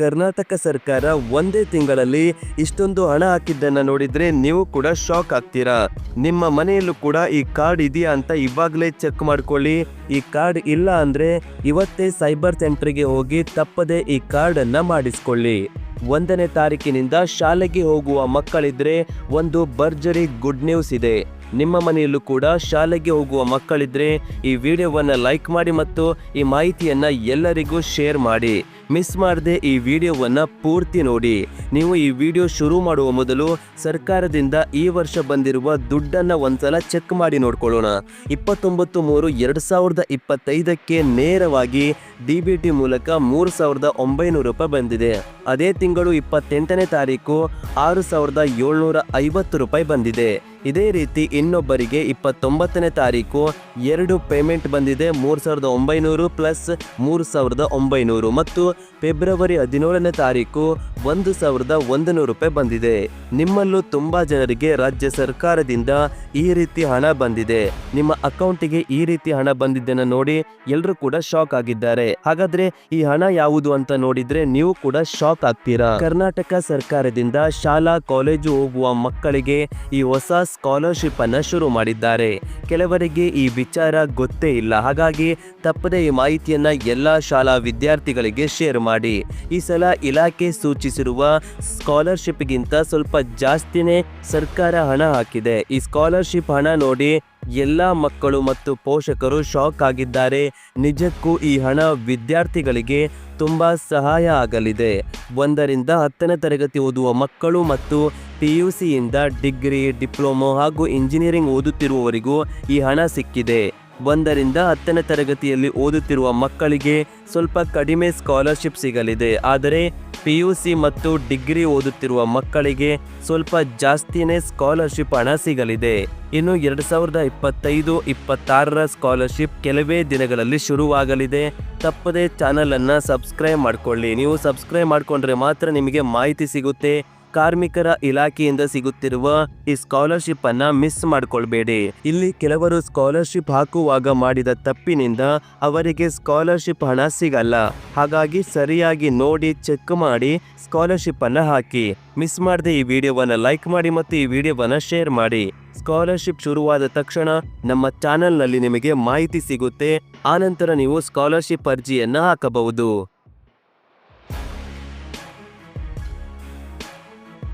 ಕರ್ನಾಟಕ ಸರ್ಕಾರ ಒಂದೇ ತಿಂಗಳಲ್ಲಿ ಇಷ್ಟೊಂದು ಹಣ ಹಾಕಿದ್ದನ್ನ ನೋಡಿದ್ರೆ ನೀವು ಕೂಡ ಶಾಕ್ ಆಗ್ತೀರಾ? ನಿಮ್ಮ ಮನೆಯಲ್ಲೂ ಕೂಡ ಈ ಕಾರ್ಡ್ ಇದೆಯಾ ಅಂತ ಇವಾಗಲೇ ಚೆಕ್ ಮಾಡ್ಕೊಳ್ಳಿ. ಈ ಕಾರ್ಡ್ ಇಲ್ಲ ಅಂದ್ರೆ ಇವತ್ತೇ ಸೈಬರ್ ಸೆಂಟರ್ಗೆ ಹೋಗಿ ತಪ್ಪದೆ ಈ ಕಾರ್ಡ್ ಅನ್ನ ಮಾಡಿಸ್ಕೊಳ್ಳಿ. ಒಂದನೇ ತಾರೀಕಿನಿಂದ ಶಾಲೆಗೆ ಹೋಗುವ ಮಕ್ಕಳಿದ್ರೆ ಒಂದು ಭರ್ಜರಿ ಗುಡ್ ನ್ಯೂಸ್ ಇದೆ. ನಿಮ್ಮ ಮನೆಯಲ್ಲೂ ಕೂಡ ಶಾಲೆಗೆ ಹೋಗುವ ಮಕ್ಕಳಿದ್ರೆ ಈ ವಿಡಿಯೋವನ್ನು ಲೈಕ್ ಮಾಡಿ ಮತ್ತು ಈ ಮಾಹಿತಿಯನ್ನು ಎಲ್ಲರಿಗೂ ಶೇರ್ ಮಾಡಿ. ಮಿಸ್ ಮಾಡದೆ ಈ ವಿಡಿಯೋವನ್ನು ಪೂರ್ತಿ ನೋಡಿ. ನೀವು ಈ ವಿಡಿಯೋ ಶುರು ಮಾಡುವ ಮೊದಲು ಸರ್ಕಾರದಿಂದ ಈ ವರ್ಷ ಬಂದಿರುವ ದುಡ್ಡನ್ನು ಒಂದ್ಸಲ ಚೆಕ್ ಮಾಡಿ ನೋಡ್ಕೊಳ್ಳೋಣ. ಇಪ್ಪತ್ತೊಂಬತ್ತು ಮೂರು ಎರಡು ಸಾವಿರದ ಇಪ್ಪತ್ತೈದಕ್ಕೆ ನೇರವಾಗಿ ಡಿ ಬಿ ಟಿ ಮೂಲಕ ಮೂರು ಸಾವಿರದ ಒಂಬೈನೂರು ರೂಪಾಯಿ ಬಂದಿದೆ. ಅದೇ ತಿಂಗಳು ಇಪ್ಪತ್ತೆಂಟನೇ ತಾರೀಕು ಆರು ಸಾವಿರದ ಏಳ್ನೂರ ಐವತ್ತು ರೂಪಾಯಿ ಬಂದಿದೆ. ಇದೇ ರೀತಿ ಇನ್ನೊಬ್ಬರಿಗೆ ಇಪ್ಪತ್ತೊಂಬತ್ತನೇ ತಾರೀಕು ಎರಡು ಪೇಮೆಂಟ್ ಬಂದಿದೆ, ಮೂರು ಸಾವಿರದ ಒಂಬೈನೂರು ಪ್ಲಸ್ ಮೂರು ಸಾವಿರದ ಒಂಬೈನೂರು ಮತ್ತು ಫೆಬ್ರವರಿ ಹದಿನೇಳನೇ ತಾರೀಕು ಒಂದು ಸಾವಿರದ ಒಂದು ನೂರು ರೂಪಾಯಿ ಬಂದಿದೆ. ನಿಮ್ಮಲ್ಲೂ ತುಂಬಾ ಜನರಿಗೆ ರಾಜ್ಯ ಸರ್ಕಾರದಿಂದ ಈ ರೀತಿ ಹಣ ಬಂದಿದೆ. ನಿಮ್ಮ ಅಕೌಂಟಿಗೆ ಈ ರೀತಿ ಹಣ ಬಂದಿದ್ದನ್ನು ನೋಡಿ ಎಲ್ಲರೂ ಕೂಡ ಶಾಕ್ ಆಗಿದ್ದಾರೆ. ಹಾಗಾದ್ರೆ ಈ ಹಣ ಯಾವುದು ಅಂತ ನೋಡಿದ್ರೆ ನೀವು ಕೂಡ ಶಾಕ್ ಆಗ್ತೀರಾ? ಕರ್ನಾಟಕ ಸರ್ಕಾರದಿಂದ ಶಾಲಾ, ಕಾಲೇಜು ಹೋಗುವ ಮಕ್ಕಳಿಗೆ ಈ ಹೊಸ ಸ್ಕಾಲರ್ಶಿಪ್ ಅನ್ನು ಶುರು ಮಾಡಿದ್ದಾರೆ. ಕೆಲವರಿಗೆ ಈ ವಿಚಾರ ಗೊತ್ತೇ ಇಲ್ಲ. ಹಾಗಾಗಿ ತಪ್ಪದೇ ಈ ಮಾಹಿತಿಯನ್ನು ಎಲ್ಲ ಶಾಲಾ ವಿದ್ಯಾರ್ಥಿಗಳಿಗೆ ಶೇರ್ ಮಾಡಿ. ಈ ಸಲ ಇಲಾಖೆ ಸೂಚಿಸಿರುವ ಸ್ಕಾಲರ್ಶಿಪ್ಗಿಂತ ಸ್ವಲ್ಪ ಜಾಸ್ತಿನೇ ಸರ್ಕಾರ ಹಣ ಹಾಕಿದೆ. ಈ ಸ್ಕಾಲರ್ಶಿಪ್ ಹಣ ನೋಡಿ ಎಲ್ಲ ಮಕ್ಕಳು ಮತ್ತು ಪೋಷಕರು ಶಾಕ್ ಆಗಿದ್ದಾರೆ. ನಿಜಕ್ಕೂ ಈ ಹಣ ವಿದ್ಯಾರ್ಥಿಗಳಿಗೆ ತುಂಬ ಸಹಾಯ ಆಗಲಿದೆ. ಒಂದರಿಂದ ಹತ್ತನೇ ತರಗತಿ ಓದುವ ಮಕ್ಕಳು ಮತ್ತು ಪಿ ಯು ಸಿಯಿಂದ ಡಿಗ್ರಿ, ಡಿಪ್ಲೊಮೊ ಹಾಗೂ ಇಂಜಿನಿಯರಿಂಗ್ ಓದುತ್ತಿರುವವರಿಗೂ ಈ ಹಣ ಸಿಕ್ಕಿದೆ. ಒಂದರಿಂದ ಹತ್ತನೇ ತರಗತಿಯಲ್ಲಿ ಓದುತ್ತಿರುವ ಮಕ್ಕಳಿಗೆ ಸ್ವಲ್ಪ ಕಡಿಮೆ ಸ್ಕಾಲರ್ಶಿಪ್ ಸಿಗಲಿದೆ. ಆದರೆ ಪಿ ಯು ಸಿ ಮತ್ತು ಡಿಗ್ರಿ ಓದುತ್ತಿರುವ ಮಕ್ಕಳಿಗೆ ಸ್ವಲ್ಪ ಜಾಸ್ತಿನೇ ಸ್ಕಾಲರ್ಶಿಪ್ ಹಣ ಸಿಗಲಿದೆ. ಇನ್ನು ಎರಡು ಸಾವಿರದ ಇಪ್ಪತ್ತೈದು, ಇಪ್ಪತ್ತಾರರ ಸ್ಕಾಲರ್ಶಿಪ್ ಕೆಲವೇ ದಿನಗಳಲ್ಲಿ ಶುರುವಾಗಲಿದೆ. ತಪ್ಪದೇ ಚಾನಲನ್ನು ಸಬ್ಸ್ಕ್ರೈಬ್ ಮಾಡಿಕೊಳ್ಳಿ. ನೀವು ಸಬ್ಸ್ಕ್ರೈಬ್ ಮಾಡಿಕೊಂಡ್ರೆ ಮಾತ್ರ ನಿಮಗೆ ಮಾಹಿತಿ ಸಿಗುತ್ತೆ. ಕಾರ್ಮಿಕರ ಇಲಾಖೆಯಿಂದ ಸಿಗುತ್ತಿರುವ ಈ ಸ್ಕಾಲರ್ಶಿಪ್ ಅನ್ನ ಮಿಸ್ ಮಾಡಿಕೊಳ್ಬೇಡಿ. ಇಲ್ಲಿ ಕೆಲವರು ಸ್ಕಾಲರ್ಶಿಪ್ ಹಾಕುವಾಗ ಮಾಡಿದ ತಪ್ಪಿನಿಂದ ಅವರಿಗೆ ಸ್ಕಾಲರ್ಶಿಪ್ ಹಣ ಸಿಗಲ್ಲ. ಹಾಗಾಗಿ ಸರಿಯಾಗಿ ನೋಡಿ ಚೆಕ್ ಮಾಡಿ ಸ್ಕಾಲರ್ಶಿಪ್ ಅನ್ನ ಹಾಕಿ. ಮಿಸ್ ಮಾಡದೆ ಈ ವಿಡಿಯೋವನ್ನ ಲೈಕ್ ಮಾಡಿ ಮತ್ತು ಈ ವಿಡಿಯೋವನ್ನ ಶೇರ್ ಮಾಡಿ. ಸ್ಕಾಲರ್ಶಿಪ್ ಶುರುವಾದ ತಕ್ಷಣ ನಮ್ಮ ಚಾನೆಲ್ನಲ್ಲಿ ನಿಮಗೆ ಮಾಹಿತಿ ಸಿಗುತ್ತೆ. ಆನಂತರ ನೀವು ಸ್ಕಾಲರ್ಶಿಪ್ ಅರ್ಜಿಯನ್ನು ಹಾಕಬಹುದು.